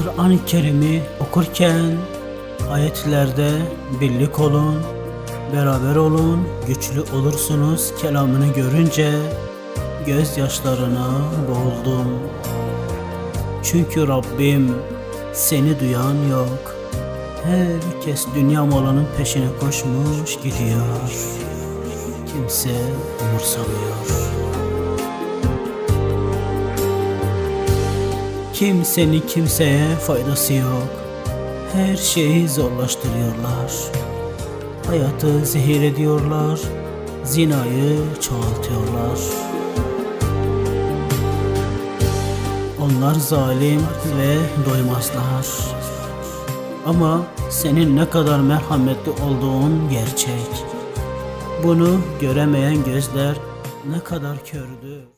Kur'an-ı Kerim'i okurken ayetlerde birlik olun, beraber olun, güçlü olursunuz kelamını görünce gözyaşlarına boğuldum. Çünkü Rabbim seni duyan yok. Herkes dünya malının peşine koşmuş gidiyor. Kimse umursamıyor. Kimsenin kimseye faydası yok. Her şeyi zorlaştırıyorlar. Hayatı zehir ediyorlar. Zinayı çoğaltıyorlar. Onlar zalim ve doymazlar. Ama senin ne kadar merhametli olduğun gerçek. Bunu göremeyen gözler ne kadar kördü.